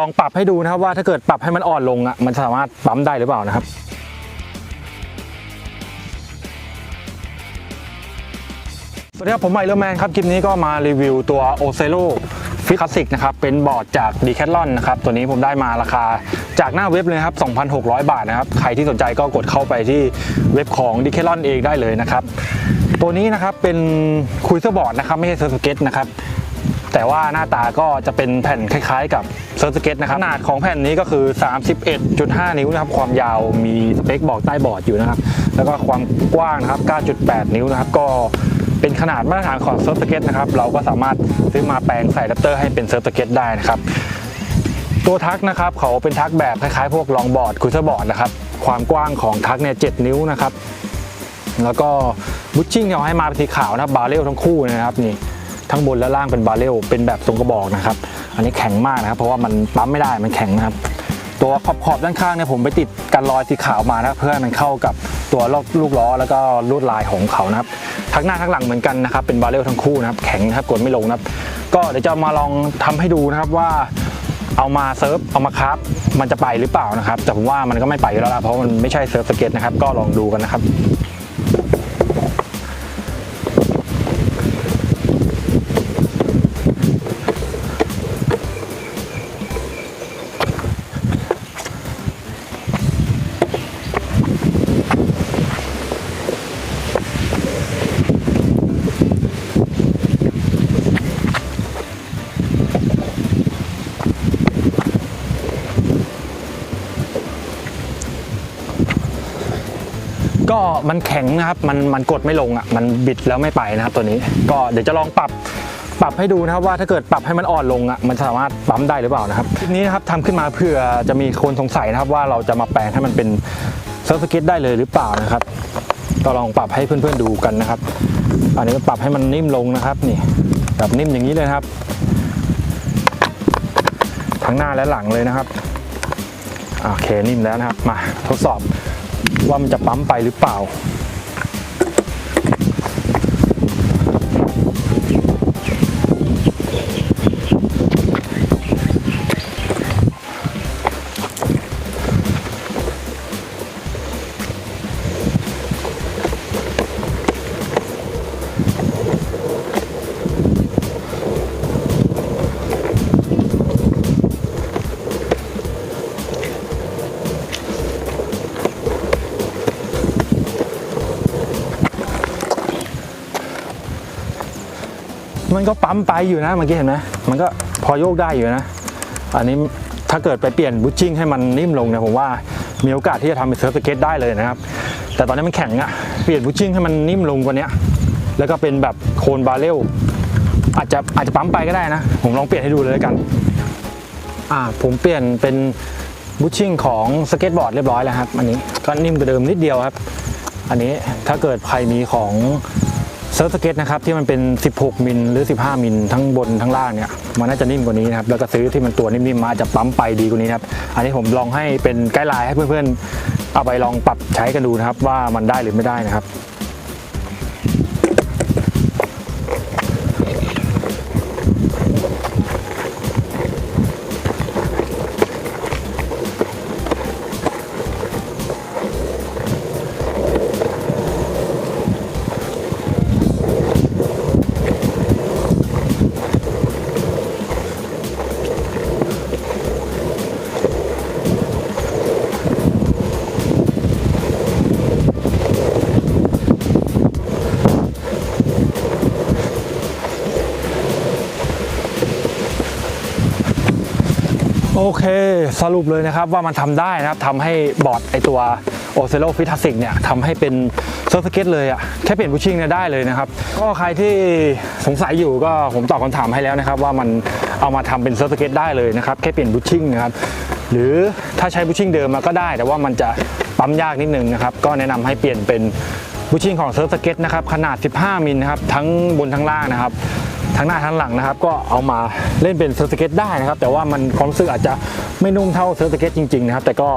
ลองปรับให้ดูนะครับว่าถ้าเกิดปรับให้มันอ่อนลงอะมันสามารถปั๊มได้หรือเปล่านะครับสวัสดีครับผมไมเลอร์แมนครับคลิปนี้ก็มารีวิวตัว o c e l o Fit Classic นะครับเป็นบอร์ดจาก Decathlon นะครับตัวนี้ผมได้มาราคาจากหน้าเว็บเลยครับ 2,600 บาทนะครับใครที่สนใจก็กดเข้าไปที่เว็บของ Decathlon เองได้เลยนะครับตัวนี้นะครับเป็นคุยเซอร์บอร์ดนะครับไม่ใช่เซอร์สเก็ตนะครับ แต่ว่าหน้าตาก็จะเป็นแผ่นคล้ายๆ กับเซิร์ฟสเก็ตนะครับขนาดของแผ่นนี้ก็คือ 31.5 นิ้วนะครับความยาวมีสเปคบอกใต้บอร์ดอยู่นะครับ แล้วก็ความกว้างนะครับ 9.8 นิ้วนะครับ ก็เป็นขนาดมาตรฐานของเซิร์ฟสเก็ตนะครับ เราก็สามารถซื้อมาแปลงใส่แรปเตอร์ให้เป็นเซิร์ฟสเก็ตได้นะครับ ตัวทักนะครับเขาเป็นทักแบบคล้ายๆ พวกลองบอร์ดคุยเซอร์บอร์ดนะครับ ความกว้างของทักเนี่ย7นิ้วนะครับ แล้วก็บูชชิ่งที่เอาให้มาเป็นสีขาวนะครับบาเรลทั้งคู่นะครับนี่ ทั้งบนและล่างเป็นบาเรลเป็นแบบทรงกระบอกนะครับ อันนี้แข็งมากนะครับ เพราะว่ามันปั๊มไม่ได้มันแข็งนะครับ ตัวขอบขอบด้านข้างเนี่ยผมไปติดกันรอยสีขาวมานะเพื่อให้มันเข้ากับตัวลูกล้อแล้วก็ลวดลายของเขานะครับทั้งหน้าทั้งหลังเหมือนกันนะครับเป็นบาเรลทั้งคู่นะครับแข็งนะครับกดไม่ลงนะครับ ก็เดี๋ยวจะมาลองทำให้ดูนะครับว่าเอามาเซิร์ฟเอามาครับมันจะไปหรือเปล่านะครับ แต่ผมว่ามันก็ไม่ไปอยู่แล้วล่ะเพราะมันไม่ใช่เซิร์ฟสเก็ตนะครับ ก็ลองดูกันนะครับ ก็มันแข็งนะครับมันมันกดไม่ลงอะมันบิดแล้วไม่ไปนะครับตัวนี้ ก็เดี๋ยวจะลองปรับปรับให้ดูนะครับว่าถ้าเกิดปรับให้มันอ่อนลงอะมันสามารถปั๊มได้หรือเปล่านะครับคลิปนี้นะครับทำขึ้นมาเพื่อจะมีคนสงสัยนะครับว่าเราจะมาแปลงให้มันเป็นเซิร์ฟสเก็ตได้เลยหรือเปล่านะครับก็ลองปรับให้เพื่อนๆดูกันนะครับ อันนี้ปรับให้มันนิ่มลงนะครับนี่แบบนิ่มอย่างนี้เลยครับ ทั้งหน้าและหลังเลยนะครับโอเคนิ่มแล้วนะครับมาทดสอบ ว่ามันจะปั๊มไปหรือเปล่า มันก็ปั๊มไปอยู่นะเมื่อกี้เห็นไหมมันก็พอโยกได้อยู่นะ อันนี้ถ้าเกิดไปเปลี่ยนบูชชิ่งให้มันนิ่มลงเนี่ยผมว่ามีโอกาสที่จะทำเป็นเซิร์ฟสเก็ตได้เลยนะครับ แต่ตอนนี้มันแข็งอะเปลี่ยนบูชชิ่งให้มันนิ่มลงกว่านี้แล้วก็เป็นแบบโคนบาเรลอาจจะอาจจะปั๊มไปก็ได้นะ ผมลองเปลี่ยนให้ดูเลยแล้วกันอ่าผมเปลี่ยนเป็นบูชชิ่งของสเก็ตบอร์ดเรียบร้อยแล้วครับ อันนี้ก็นิ่มกว่าเดิมนิดเดียวครับ อันนี้ถ้าเกิดใครมีของ เซิร์ฟสเก็ตนะครับที่มันเป็น 16 มิลหรือ 15 มิลทั้งบนทั้งล่างเนี่ยมันน่าจะนิ่มกว่านี้นะครับแล้วก็ซื้อที่มันตัวนิ่มๆมาอาจจะปั๊มไปดีกว่านี้นะครับอันนี้ผมลองให้เป็นไกด์ไลน์ให้เพื่อนๆเอาไปลองปรับใช้กันดูนะครับว่ามันได้หรือไม่ได้นะครับ โอเคสรุปเลยนะครับว่ามันทำได้นะครับทำให้บอร์ดไอตัว o c e l o f i t a s i c เนี่ยทำให้เป็นเซิร์ฟสเก็ตเลยอะแค่เปลี่ยนบูชิ่งเนี่ยได้เลยนะครับ ก็ใครที่สงสัยอยู่ก็ผมตอบคำถามให้แล้วนะครับ ว่ามันเอามาทำเป็นเซิร์ฟสเก็ตได้เลยนะครับ แค่เปลี่ยนบูชิ่งนะครับหรือถ้าใช้บูชิ่งเดิมมาก็ได้ แต่ว่ามันจะปั๊มยากนิดนึงนะครับก็แนะนำให้เปลี่ยนเป็นบูชชิ่งของเซิร์ฟสเก็ตนะครับขนาด 15 มิลนะครับทั้งบนทั้งล่างนะครับ ทั้งหน้าทั้งหลังนะครับ ก็เอามาเล่นเป็นเซิร์ฟสเก็ตได้นะครับ แต่ว่ามันความรู้สึกอาจจะไม่นุ่มเท่าเซิร์ฟสเก็ตจริงๆนะครับ แต่ก็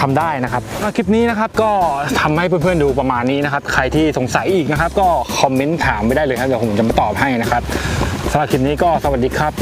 ทำได้นะครับคลิปนี้นะครับก็ทำให้เพื่อนๆดูประมาณนี้นะครับ ใครที่สงสัยอีกนะครับ ก็คอมเมนต์ถามไปได้เลยครับเดี๋ยวผมจะมาตอบให้นะครับสำหรับคลิปนี้ก็สวัสดีครับ